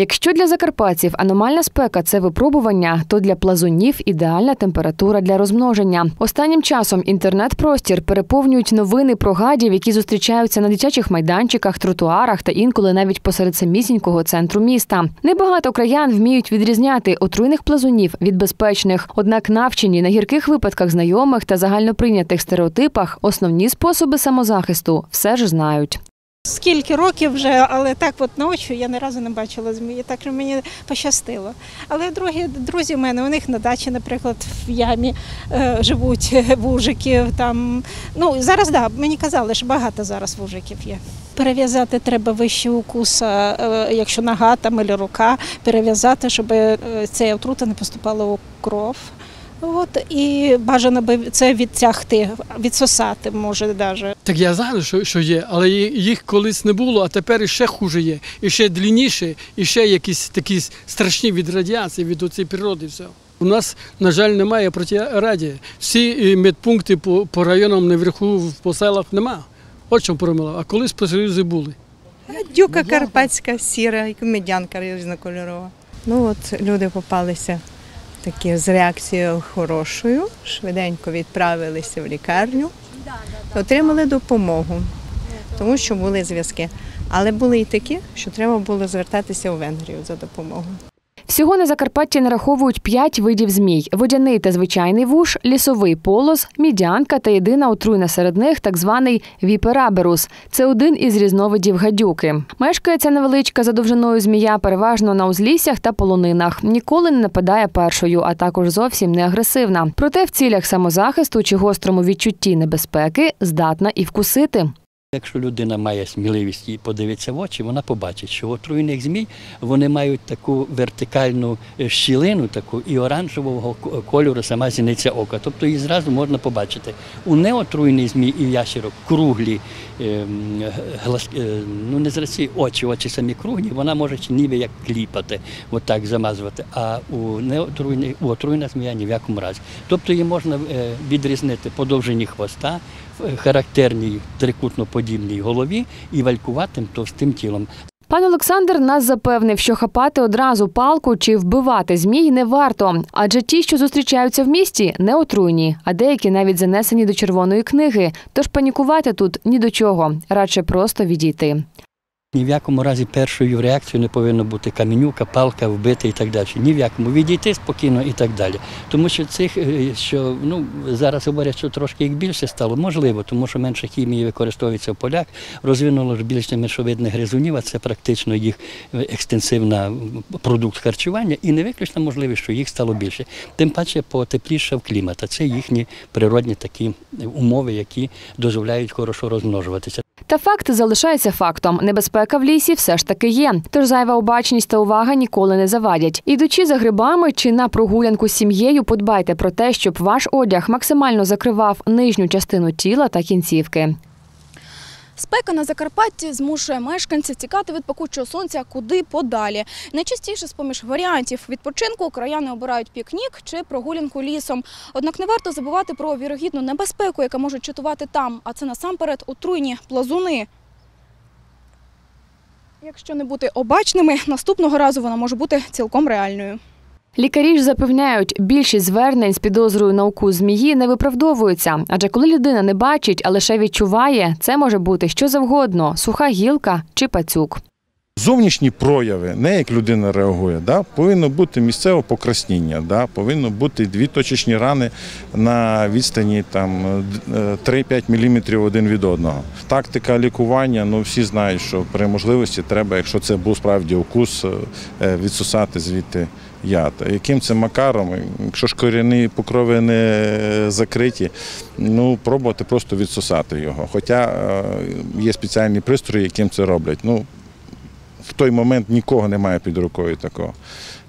Якщо для закарпатців аномальна спека це випробування, то для плазунів ідеальна температура для розмноження. Останнім часом інтернет-простір переповнюють новини про гадів, які зустрічаються на дитячих майданчиках, тротуарах та інколи навіть посеред самісінького центру міста. Небагато краян вміють відрізняти отруйних плазунів від безпечних. Однак навчені на гірких випадках знайомих та загальноприйнятих стереотипах основні способи самозахисту все ж знають. Скільки років вже, але так от ночі я ні разу не бачила змії, так що мені пощастило. Але другі друзі в мене, у них на дачі, наприклад, в ямі е, живуть вужики. Там. Ну, зараз да, мені казали, що багато зараз вужиків є. Перев'язати треба вище укуса, е, якщо нога там або рука, перев'язати, щоб е, ця отрута не поступала у кров. От, і бажано би це відтягти, відсосати може навіть. Так я знаю, що, що є, але їх колись не було, а тепер іще хуже є. І ще длінніше, і ще якісь такі страшні від радіації, від оцієї природи. Все. У нас, на жаль, немає протирадії. Всі е, медпункти по, по районам наверху, в- по селах нема. От чому промила. А колись по Союзі були. Дюка карпатська, сіра, медянка різнокольорова. Ну от люди попалися такі з реакцією хорошою, швиденько відправилися в лікарню, отримали допомогу, тому що були зв'язки. Але були і такі, що треба було звертатися у Венгрію за допомогою. Всього на Закарпатті нараховують п'ять видів змій: водяний та звичайний вуш, лісовий полос, мідянка та єдина отруйна серед них так званий віпераберус. Це один із різновидів гадюки. Мешкає ця невеличка за довжиною змія переважно на узліссях та полонинах. Ніколи не нападає першою, а також зовсім не агресивна. Проте в цілях самозахисту чи гострому відчутті небезпеки здатна і вкусити. Якщо людина має сміливість і подивитися в очі, вона побачить, що у отруйних змій вони мають таку вертикальну е, щілину, таку і оранжевого кольору сама зіниця ока. Тобто її зразу можна побачити. У неотруйних змій і ящерок круглі, ем, глаз- е, ну не зраці очі, очі самі круглі, вона може ніби як кліпати, отак замазувати. А у неотруйних у отруйна змія ні в якому разі. Тобто її можна е, відрізнити по довжині хвоста, в характерній трикутноподібній голові і валькуватим товстим тілом. Пан Олександр нас запевнив, що хапати одразу палку чи вбивати змій не варто, адже ті, що зустрічаються в місті, не отруйні, а деякі навіть занесені до червоної книги. Тож панікувати тут ні до чого, радше просто відійти. Ні в якому разі першою реакцією не повинно бути каменюка, палка, вбити і так далі. Ні в якому відійти спокійно і так далі. Тому що цих, е, що ну зараз говорять, що трошки їх більше стало, можливо, тому що менше хімії використовується в полях, розвинуло ж більше меншовидних гризунів, а це практично їх е, екстенсивна продукт харчування, і не виключно можливість, що їх стало більше. Тим паче потеплішав клімат, а це їхні природні такі умови, які дозволяють хорошо розмножуватися. Та факт залишається фактом: небезпека в лісі все ж таки є. Тож зайва обачність та увага ніколи не завадять. Ідучи за грибами чи на прогулянку з сім'єю, подбайте про те, щоб ваш одяг максимально закривав нижню частину тіла та кінцівки. Спека на Закарпатті змушує мешканців тікати від пекучого сонця куди подалі. Найчастіше з поміж варіантів відпочинку краяни обирають пікнік чи прогулянку лісом. Однак не варто забувати про вірогідну небезпеку, яка може чатувати там, а це насамперед отруйні плазуни. Якщо не бути обачними, наступного разу вона може бути цілком реальною. Лікарі ж запевняють, більшість звернень з підозрою на укус змії не виправдовуються. Адже коли людина не бачить, а лише відчуває, це може бути що завгодно суха гілка чи пацюк. Зовнішні прояви, не як людина реагує, да, повинно бути місцеве покраснення, да, повинно бути дві точечні рани на відстані там, е, 3-5 мм один від одного. Тактика лікування, ну всі знають, що при можливості треба, якщо це був справді укус, е, відсосати звідти яд. Яким це макаром, якщо ж корінні покрови не закриті, ну пробувати просто відсосати його. Хоча е, є спеціальні пристрої, яким це роблять. Ну, в той момент нікого немає під рукою такого.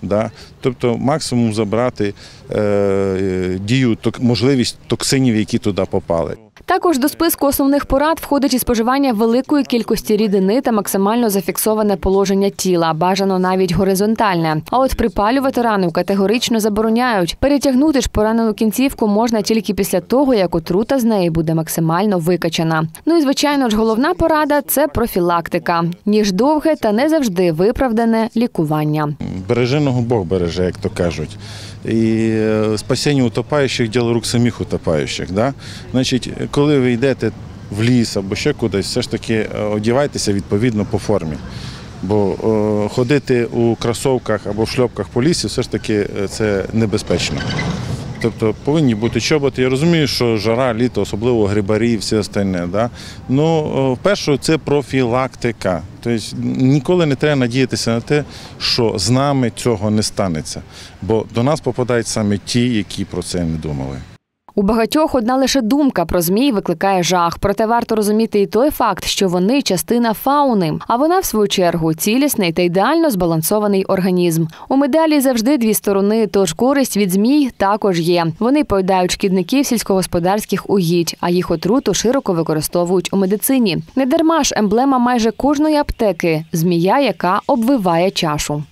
Да? Тобто максимум забрати е, дію, можливість токсинів, які туди попали. Також до списку основних порад входить і споживання великої кількості рідини та максимально зафіксоване положення тіла, бажано навіть горизонтальне. А от припалювати рану категорично забороняють. Перетягнути ж поранену кінцівку можна тільки після того, як отрута з неї буде максимально викачана. Ну і звичайно ж, головна порада це профілактика, ніж довге та не завжди виправдане лікування. Береженого Бог береже, як то кажуть. І е, спасіння утопаючих діло рук самих утопаючих. Да? Значить, коли ви йдете в ліс або ще кудись, все ж таки е, одівайтеся відповідно по формі. Бо е, ходити у кросовках або в шльопках по лісі все ж таки е, це небезпечно. Тобто повинні бути чоботи. Я розумію, що жара, літо, особливо грибарі і все остальне. Да? Ну, е, вперше це профілактика. Тобто ніколи не треба надіятися на те, що з нами цього не станеться. Бо до нас попадають саме ті, які про це не думали. У багатьох одна лише думка про змій викликає жах. Проте варто розуміти і той факт, що вони частина фауни, а вона, в свою чергу, цілісний та ідеально збалансований організм. У медалі завжди дві сторони, тож користь від змій також є. Вони поїдають шкідників сільськогосподарських угідь, а їх отруту широко використовують у медицині. Не дарма ж емблема майже кожної аптеки змія, яка обвиває чашу.